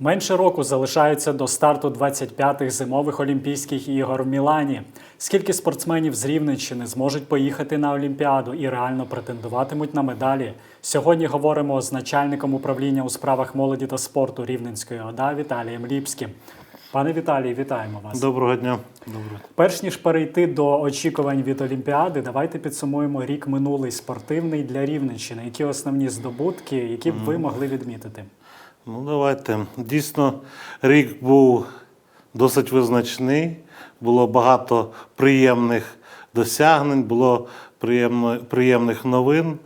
Менше року залишається до старту 25-х зимових Олімпійських ігор в Мілані. Скільки спортсменів з Рівненщини зможуть поїхати на Олімпіаду і реально претендуватимуть на медалі? Сьогодні говоримо з начальником управління у справах молоді та спорту Рівненської ОДА Віталієм Ліпським. Пане Віталій, вітаємо вас. Доброго дня. Доброго. Перш ніж перейти до очікувань від Олімпіади, давайте підсумуємо рік минулий спортивний для Рівненщини. Які основні здобутки, які б ви могли відмітити? Ну, давайте. Дійсно, рік був досить визначний. Було багато приємних досягнень, було приємно, приємних новин.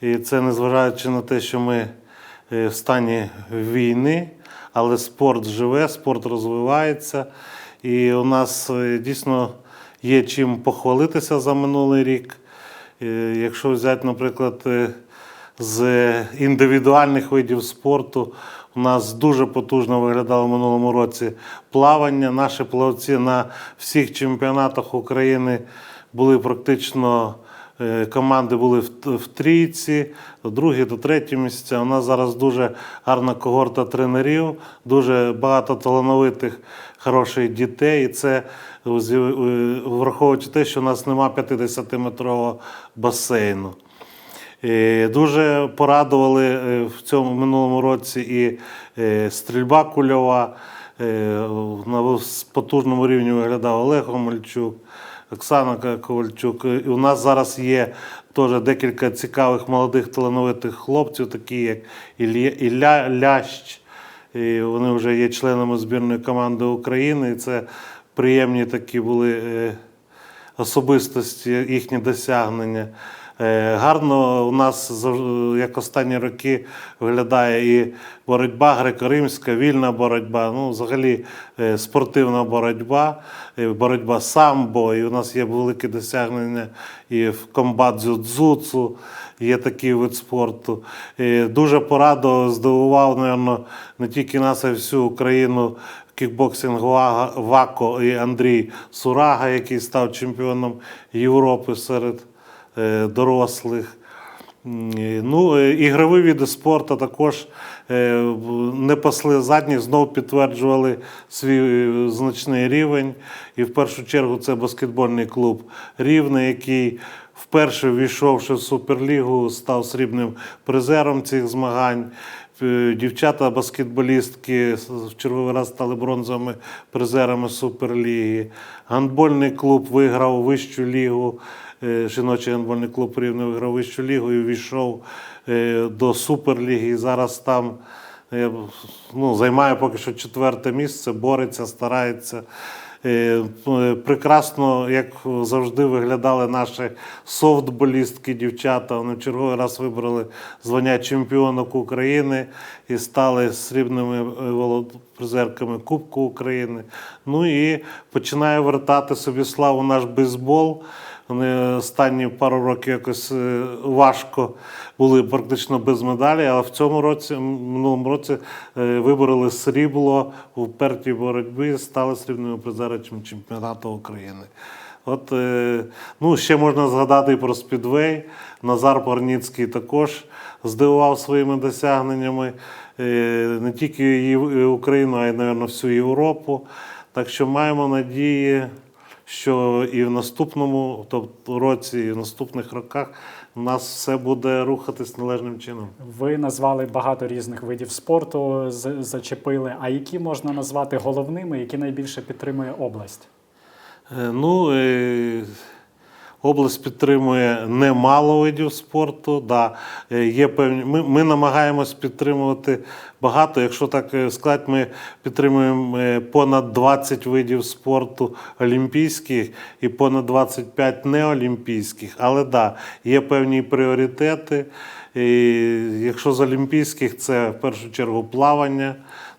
І це незважаючи на те, що ми е, в стані війни, але спорт живе, спорт розвивається. І у нас е, дійсно є чим похвалитися за минулий рік. Е, Якщо взяти, наприклад, з індивідуальних видів спорту, у нас дуже потужно виглядало в минулому році плавання. Наші плавці на всіх чемпіонатах України були практично. е, Команди були в, трійці, другі, до треті місця. У нас зараз дуже гарна когорта тренерів, дуже багато талановитих, хороших дітей. І це е, враховуючи те, що у нас немає 50-метрового басейну. Дуже порадували е, в цьому минулому році і е, стрільба кульова. Е, На потужному рівні виглядав Олег Омельчук, Оксана Ковальчук. І у нас зараз є теж декілька цікавих молодих талановитих хлопців, такі як Ілля, Лящ. І вони вже є членами збірної команди України. І це приємні такі були особистості, їхні досягнення. Е, Гарно у нас як останні роки виглядає і боротьба греко-римська, вільна боротьба, ну взагалі е, спортивна боротьба, е, боротьба самбо. І у нас є великі досягнення і в комбат дзюдзуцу, є такий вид спорту. Е, Дуже порадував, здивував, напевно, не тільки нас, а й всю Україну кікбоксинг ВАКО і Андрій Сурага, який став чемпіоном Європи серед дорослих. Ну, е, ігрові види спорту також е, не пасли задніх, знов підтверджували свій е, значний рівень. І в першу чергу це баскетбольний клуб Рівне, який вперше ввійшовши в Суперлігу, став срібним призером цих змагань. Е, Дівчата баскетболістки в черговий раз стали бронзовими призерами Суперліги. Гандбольний клуб виграв вищу лігу. Е, Жіночий гандбольний клуб рівне виграв вищу лігу і війшов е, до Суперліги. І зараз там е, ну, займає поки що четверте місце, бореться, старається. Е, Прекрасно, як завжди, виглядали наші софтболістки, дівчата. Вони в черговий раз вибрали звання чемпіонок України і стали срібними е, призерками Кубку України. Ну і починає вертати собі славу наш бейсбол. Вони останні пару років якось е, важко були практично без медалі, але в цьому році, минулому році, е, вибороли срібло в пертій боротьбі, стали срібними призерами чемпіонату України. От, ну, ще можна згадати і про спідвей. Назар Парніцький також здивував своїми досягненнями не тільки Україну, а й, мабуть, всю Європу. Так що маємо надії, що і в наступному тобто, році, і в наступних роках у нас все буде рухатись належним чином. Ви назвали багато різних видів спорту, зачепили. А які можна назвати головними, які найбільше підтримує область? Е, Ну, е, область підтримує немало видів спорту. Да. Е, Є певні, ми, ми намагаємось підтримувати багато. Якщо так е, сказати, ми підтримуємо е, понад 20 видів спорту олімпійських і понад 25 неолімпійських. Але да, є певні пріоритети. І якщо з олімпійських, це в першу чергу плавання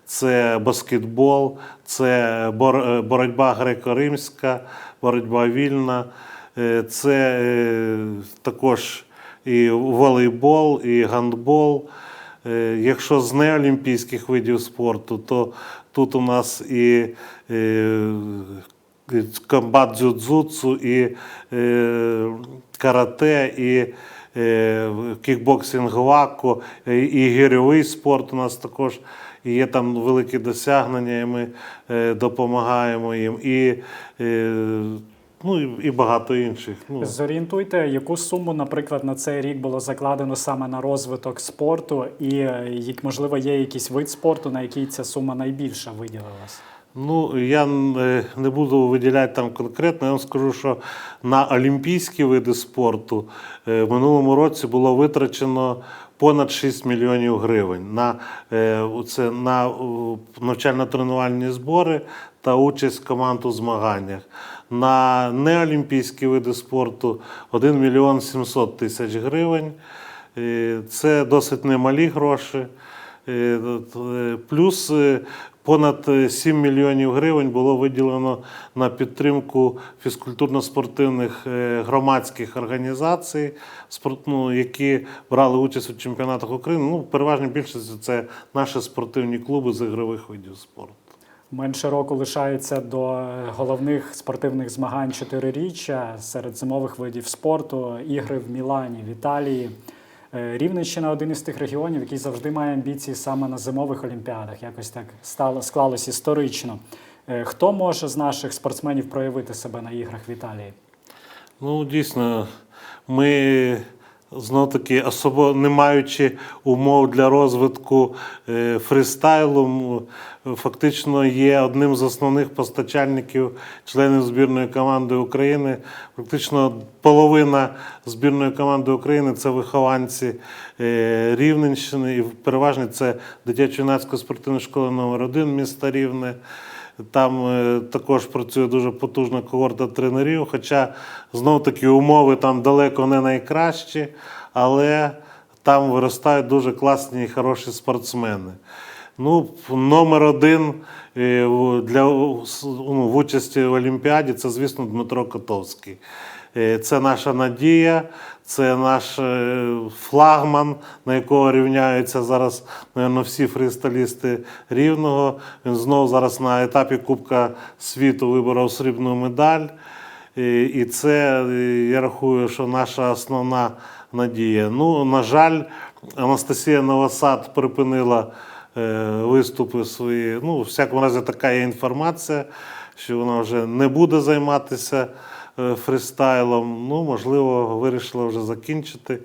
це баскетбол, це боротьба греко-римська, боротьба вільна, це е, також і волейбол, і гандбол. Е, Якщо з неолімпійських видів спорту, то тут у нас і е, комбат дзюдзуцу, і е, карате, і е, кікбоксинг вако, і, гірьовий спорт у нас також і є там великі досягнення, і ми е, допомагаємо їм. І, е, ну, і, і багато інших. Ну, Зорієнтуйте, яку суму, наприклад, на цей рік було закладено саме на розвиток спорту, і е, як можливо є якийсь вид спорту, на який ця сума найбільша виділилась. Ну, я е, не буду виділяти там конкретно. Я вам скажу, що на олімпійські види спорту е, в минулому році було витрачено понад 6 мільйонів гривень на, це, на навчально-тренувальні збори та участь команд у змаганнях. На неолімпійські види спорту 1 мільйон 700 тисяч гривень. Це досить немалі гроші. Е, Плюс е, понад е, 7 мільйонів гривень було виділено на підтримку фізкультурно-спортивних е, громадських організацій, ну, які брали участь у чемпіонатах України. Ну, переважно більшість це наші спортивні клуби з ігрових видів спорту. Менше року лишається до головних спортивних змагань чотириріччя серед зимових видів спорту, ігри в Мілані, в Італії. Е, Рівненщина один із тих регіонів, який завжди має амбіції саме на зимових олімпіадах. Якось так стало склалось історично. Е, Хто може з наших спортсменів проявити себе на іграх в Італії? Ну, дійсно, ми знов таки, особо не маючи умов для розвитку е, фристайлу, фактично є одним з основних постачальників членів збірної команди України. Практично половина збірної команди України це вихованці е, Рівненщини, і переважно це дитячо-юнацька спортивна школа номер 1 міста Рівне. Там е, також працює дуже потужна когорта тренерів, хоча знов таки умови там далеко не найкращі, але там виростають дуже класні і хороші спортсмени. Ну, номер один е, для ну, в участі в Олімпіаді це, звісно, Дмитро Котовський. Е, Це наша надія, це наш е, флагман, на якого рівняються зараз напевно, всі фристайлісти рівного. Він знову зараз на етапі Кубка світу виборов срібну медаль. І це, е, я рахую, що наша основна надія. Ну, на жаль, Анастасія Новосад припинила е, виступи свої. Ну, в всякому разі, така є інформація, що вона вже не буде займатися фристайлом. Ну, можливо, вирішила вже закінчити.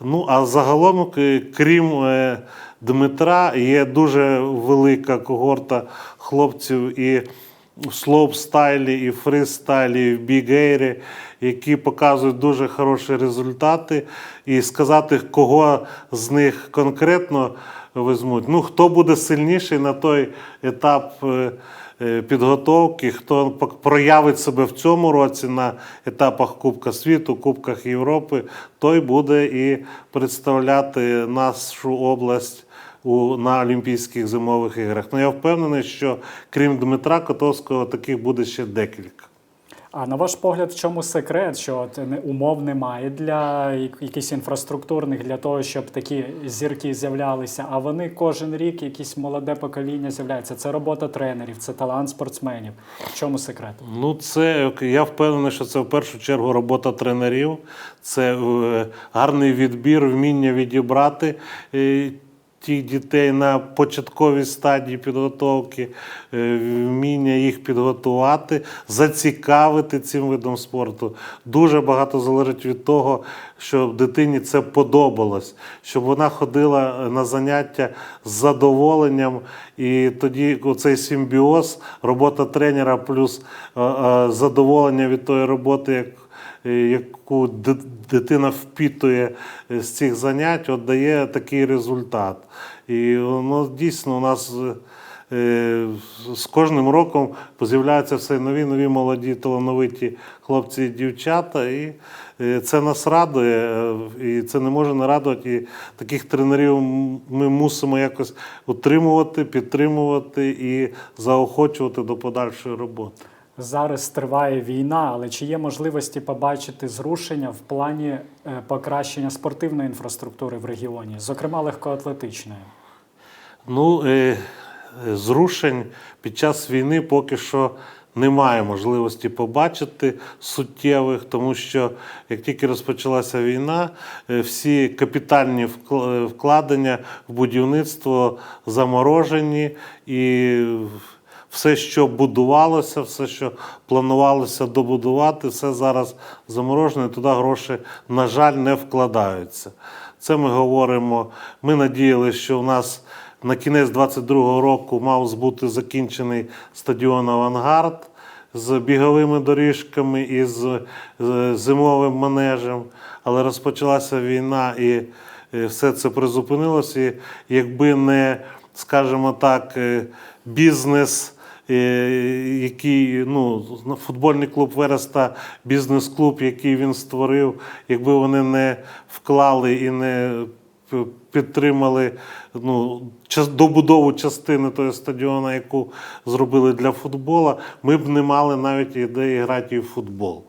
Ну, а загалом, крім е, Дмитра, є дуже велика когорта хлопців і в слоупстайлі, і фристайлі, і в бігейрі, які показують дуже хороші результати. І сказати, кого з них конкретно візьмуть. Ну, хто буде сильніший на той етап е, е, підготовки, хто проявить себе в цьому році на етапах Кубка світу, Кубках Європи, той буде і представляти нашу область у, на Олімпійських зимових іграх. Ну я впевнений, що крім Дмитра Котовського, таких буде ще декілька. А на ваш погляд, в чому секрет, що от умов немає для якихось інфраструктурних для того, щоб такі зірки з'являлися, а вони кожен рік якісь молоде покоління з'являється. Це робота тренерів, це талант спортсменів. В чому секрет? Ну, це я впевнений, що це в першу чергу робота тренерів, це е, гарний відбір, вміння відібрати. Е, Тих дітей на початковій стадії підготовки, е, вміння їх підготувати, зацікавити цим видом спорту. Дуже багато залежить від того, щоб дитині це подобалось, щоб вона ходила на заняття з задоволенням, і тоді оцей симбіоз, робота тренера плюс е, е, задоволення від тої роботи, як е, яку дитина впітує е, з цих занять, от дає такий результат. І воно дійсно у нас е, з кожним роком з'являються все нові нові молоді талановиті хлопці і дівчата. І е, це нас радує, е, і це не може не радувати. І таких тренерів ми мусимо якось утримувати, підтримувати і заохочувати до подальшої роботи. Зараз триває війна, але чи є можливості побачити зрушення в плані е, покращення спортивної інфраструктури в регіоні, зокрема легкоатлетичної? Ну, е, е, зрушень під час війни поки що немає можливості побачити суттєвих, тому що як тільки розпочалася війна, всі капітальні вкладення в будівництво заморожені і все, що будувалося, все, що планувалося добудувати, все зараз заморожено, і туди гроші, на жаль, не вкладаються. Це ми говоримо. Ми надіялися, що у нас на кінець 22-го року мав бути закінчений стадіон Авангард з біговими доріжками і з з зимовим манежем. Але розпочалася війна і е, все це призупинилося. І якби не, скажімо так, е, бізнес. Е, Який ну футбольний клуб Вереста, бізнес-клуб, який він створив, якби вони не вклали і не підтримали ну, добудову частини того стадіону, яку зробили для футбола, ми б не мали навіть ідеї грати в футбол.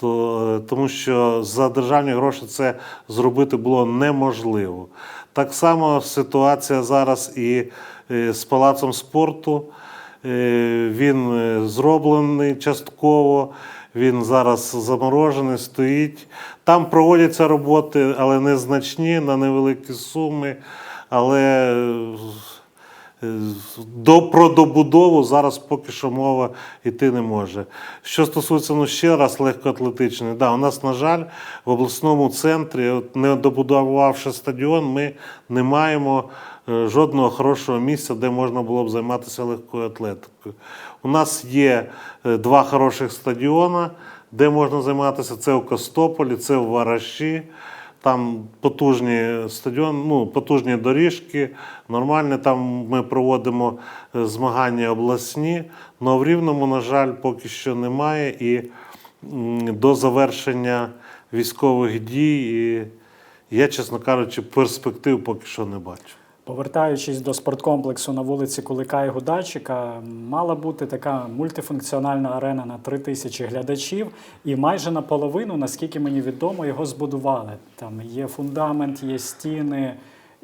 То, тому що за державні гроші це зробити було неможливо. Так само ситуація зараз і е, з палацом спорту. Е, Він е, зроблений частково, він зараз заморожений, стоїть. Там проводяться роботи, але незначні, на невеликі суми. Але е, до, про добудову зараз поки що мова йти не може. Що стосується ну, ще раз легкоатлетичної, да, у нас, на жаль, в обласному центрі, не добудувавши стадіон, ми не маємо жодного хорошого місця, де можна було б займатися легкою атлетикою. У нас є е, два хороших стадіони, де можна займатися. Це у Костополі, це в Вараші. Там потужні стадіон, ну, потужні доріжки, нормальні. Там ми проводимо е, змагання обласні. але в Рівному, на жаль, поки що немає. І до завершення військових дій, і я, чесно кажучи, перспектив поки що не бачу. Повертаючись до спорткомплексу на вулиці Кулика і Гудачика, мала бути така мультифункціональна арена на 3 тисячі глядачів, і майже наполовину, наскільки мені відомо, його збудували. Там є фундамент, є стіни.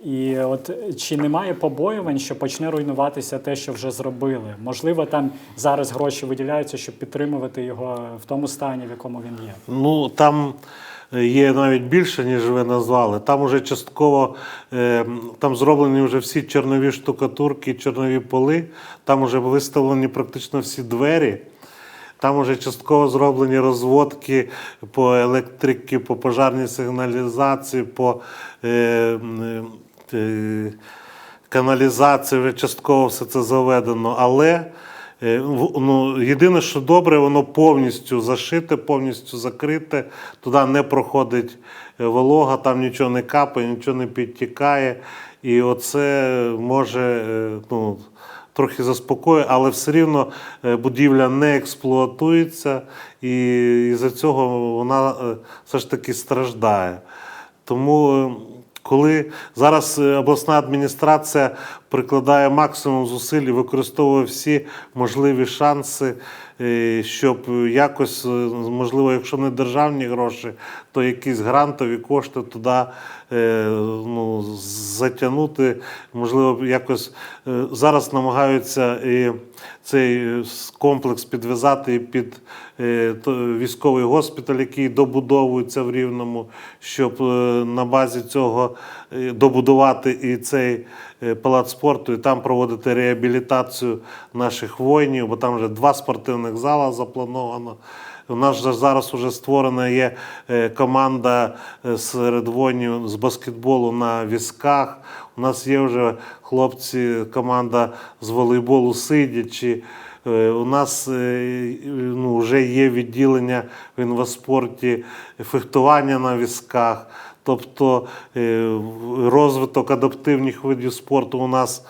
І от чи немає побоювань, що почне руйнуватися те, що вже зробили? Можливо, там зараз гроші виділяються, щоб підтримувати його в тому стані, в якому він є. Ну там є навіть більше, ніж ви назвали. Там уже частково е, там зроблені вже всі чорнові штукатурки, чорнові поли, там вже виставлені практично всі двері. Там вже частково зроблені розводки по електрики, по пожарній сигналізації, по е, е, каналізації, вже частково все це заведено. Але е, ну, єдине, що добре, воно повністю зашите, повністю закрите. Туди не проходить е, волога, там нічого не капає, нічого не підтікає. І оце може е, ну, трохи заспокоює, але все рівно е, будівля не експлуатується, і за цього вона е, все ж таки страждає. Тому, е, коли зараз е, обласна адміністрація прикладає максимум зусиль і використовує всі можливі шанси, щоб якось, е, можливо, якщо не державні гроші, то якісь грантові кошти туди е, ну, затягнути. Можливо, якось е, зараз намагаються і цей е, комплекс підв'язати під е, військовий госпіталь, який добудовується в Рівному, щоб е, на базі цього е, добудувати і цей е, палац спорту, і там проводити реабілітацію наших воїнів, бо там вже два спортивних зала заплановано. У нас же зараз вже створена є е, команда е, серед воїнів з баскетболу на візках. У нас є вже хлопці, команда з волейболу сидячи. Е, У нас е, ну, вже є відділення в інваспорті фехтування на візках. Тобто е, розвиток адаптивних видів спорту у нас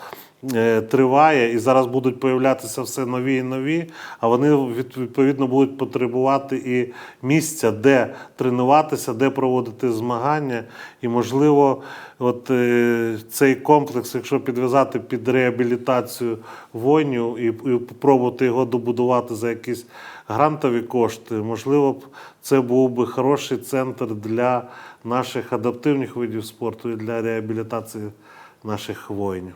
е, триває, і зараз будуть появлятися все нові і нові, а вони відповідно будуть потребувати і місця, де тренуватися, де проводити змагання. І, можливо, от е, цей комплекс, якщо підв'язати під реабілітацію воїнів і, спробувати його добудувати за якісь грантові кошти, можливо це був би хороший центр для наших адаптивних видів спорту і для реабілітації наших воїнів.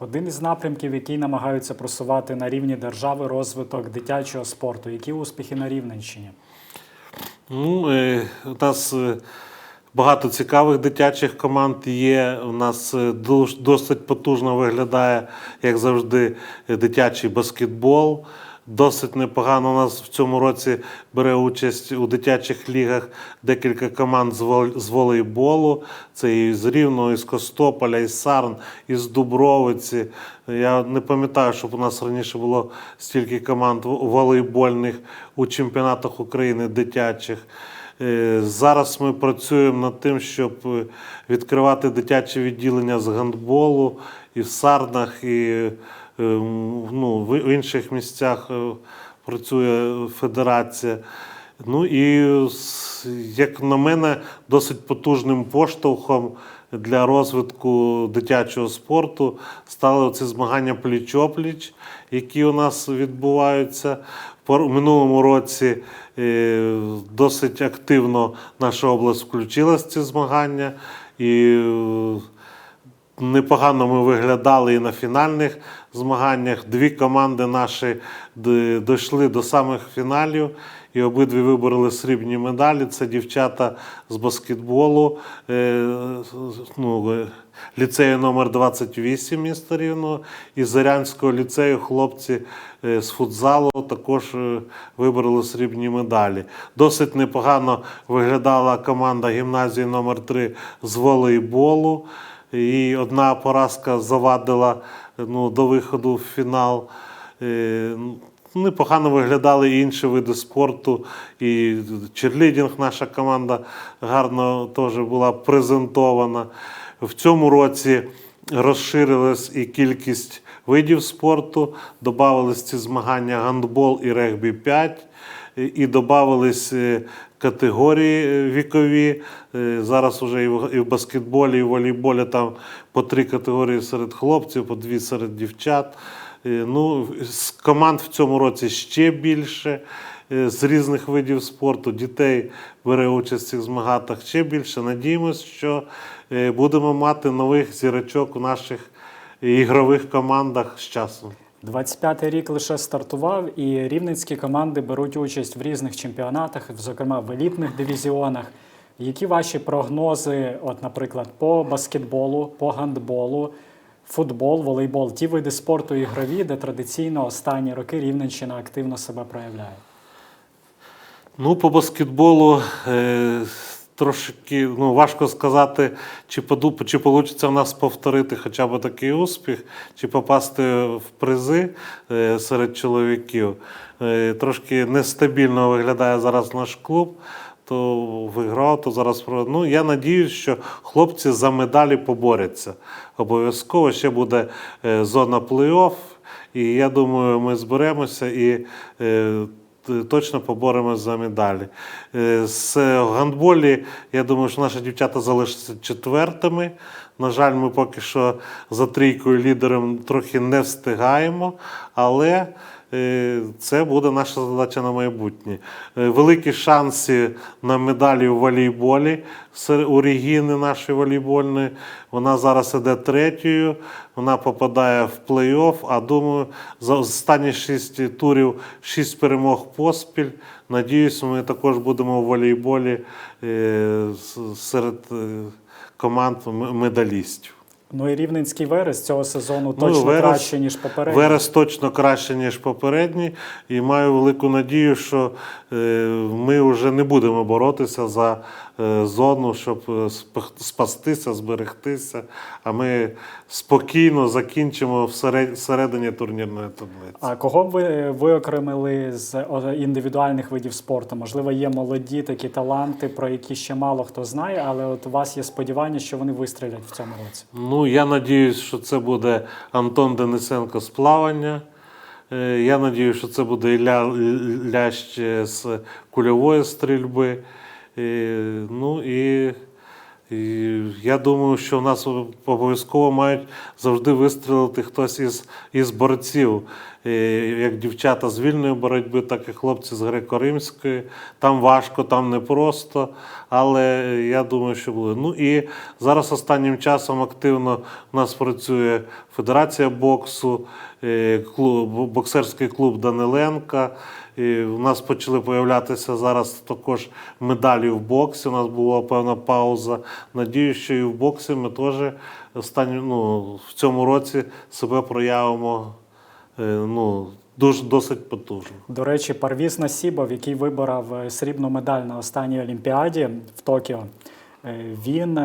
Один із напрямків, який намагаються просувати на рівні держави розвиток дитячого спорту. Які успіхи на Рівненщині? Ну, е, у нас е, багато цікавих дитячих команд є. У нас е, досить потужно виглядає, як завжди, дитячий баскетбол. Досить непогано у нас в цьому році бере участь у дитячих лігах декілька команд з волейболу. Це і з Рівного, і з Костополя, і з Сарн, і з Дубровиці. Я не пам'ятаю, щоб у нас раніше було стільки команд волейбольних у чемпіонатах України дитячих. Е, Зараз ми працюємо над тим, щоб е, відкривати дитячі відділення з гандболу і в Сарнах, і ну, в інших місцях е, працює федерація. Ну і як на мене, досить потужним поштовхом для розвитку дитячого спорту стали оці змагання пліч-опліч, які у нас відбуваються. У минулому році е, досить активно наша область включилась в ці змагання. І е, Непогано ми виглядали і на фінальних змаганнях. Дві команди наші дійшли до самих фіналів і обидві вибороли срібні медалі. Це дівчата з баскетболу е, ну, е, ліцею номер 28 міста Рівного і Зарянського ліцею хлопці е, з футзалу також вибороли срібні медалі. Досить непогано виглядала команда гімназії номер 3 з волейболу. І одна поразка завадила ну, до виходу в фінал. Е, Непогано виглядали інші види спорту. І черлідінг наша команда гарно теж була презентована. В цьому році розширилась і кількість видів спорту, додавались ці змагання гандбол і регбі 5 і додавались е, категорії е, вікові. Е, Зараз вже і в баскетболі, і в волейболі там по три категорії серед хлопців, по дві серед дівчат. Ну, команд в цьому році ще більше. З різних видів спорту дітей бере участь в цих змагатах ще більше. Надіємось, що будемо мати нових зірочок у наших ігрових командах з часом. 25-й рік лише стартував, і рівненські команди беруть участь в різних чемпіонатах, зокрема в елітних дивізіонах. Які ваші прогнози, от, наприклад, по баскетболу, по гандболу, футбол, волейбол, ті види спорту ігрові, де традиційно останні роки Рівненщина активно себе проявляє? Ну, по баскетболу е, трошки ну, важко сказати, чи поду, чи вийде в нас повторити хоча б такий успіх, чи попасти в призи е, серед чоловіків. Е, трошки нестабільно виглядає зараз наш клуб. То виграв, то зараз. Ну, я надіюсь, що хлопці за медалі поборються. Обов'язково ще буде е, зона плей-офф. І я думаю, ми зберемося і точно поборемось за медалі. Е, З гандболі, я думаю, що наші дівчата залишаться четвертими. На жаль, ми поки що за трійкою лідером трохи не встигаємо, але е, це буде наша задача на майбутнє. Е, Великі шанси на медалі у волейболі у Регіни нашої волейбольної. Вона зараз іде третьою, вона попадає в плей-офф, а думаю, за останні шість турів шість перемог поспіль. Надіюсь, ми також будемо в волейболі е, серед е, команд медалістів. Ну і рівненський верес цього сезону Ну, точно Верес- краще, ніж попередній. Верес точно краще, ніж попередній, і маю велику надію, що е, ми вже не будемо боротися за зону, щоб е, спастися, зберегтися. А ми спокійно закінчимо всередині турнірної таблиці. А кого б ви виокремили з індивідуальних видів спорту? Можливо, є молоді такі таланти, про які ще мало хто знає, але от у вас є сподівання, що вони вистрілять в цьому році. Ну, я надіюсь, що це буде Антон Денисенко з плавання. Е, Я надіюсь, що це буде Ілля Лящ з кульової стрільби. Ну і І я думаю, що в нас обов'язково мають завжди вистрілити хтось із, із борців, як дівчата з вільної боротьби, так і хлопці з греко-римської. Там важко, там непросто, але я думаю, що буде. Ну і зараз останнім часом активно у нас працює Федерація боксу, е, клуб, боксерський клуб Даниленка. І у нас почали появлятися зараз також медалі в боксі. У нас була певна пауза. Надію, що і в боксі ми теж останні, ну, в цьому році себе проявимо е, ну, дуже досить потужно. До речі, Парвіз Насібов, який виборов е, срібну медаль на останній Олімпіаді в Токіо, е, він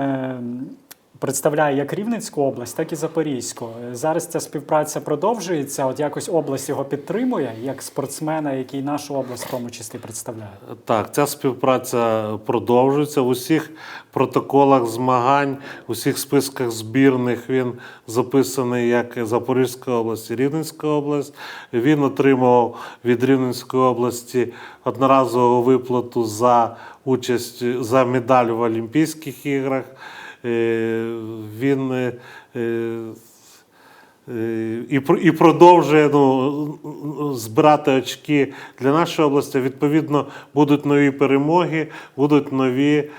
представляє як Рівненську область, так і Запорізьку. Зараз ця співпраця продовжується. От якось область його підтримує, як спортсмена, який нашу область в тому числі представляє. Так, ця співпраця продовжується в усіх протоколах змагань, в усіх списках збірних. Він записаний як Запорізька область і Рівненська область. Він отримав від Рівненської області одноразову виплату за участь за медаль в Олімпійських іграх. Е, Він е, е, і, і продовжує ну, збирати очки для нашої області. Відповідно, будуть нові перемоги, будуть нові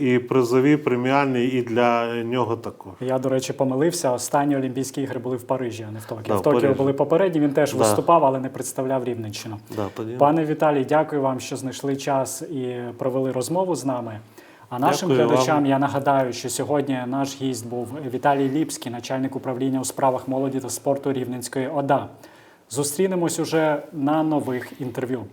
і призові, преміальні, і для нього також. Я, до речі, помилився. Останні Олімпійські ігри були в Парижі, а не в Токіо. Да, в Токіо Парижі. були попередні. Він теж Да. виступав, але не представляв Рівненщину. Да, тоді... Пане Віталій, дякую вам, що знайшли час і провели розмову з нами. А нашим Дякую глядачам вам. я нагадаю, що сьогодні наш гість був Віталій Ліпський, начальник управління у справах молоді та спорту Рівненської ОДА. Зустрінемось уже на нових інтерв'ю.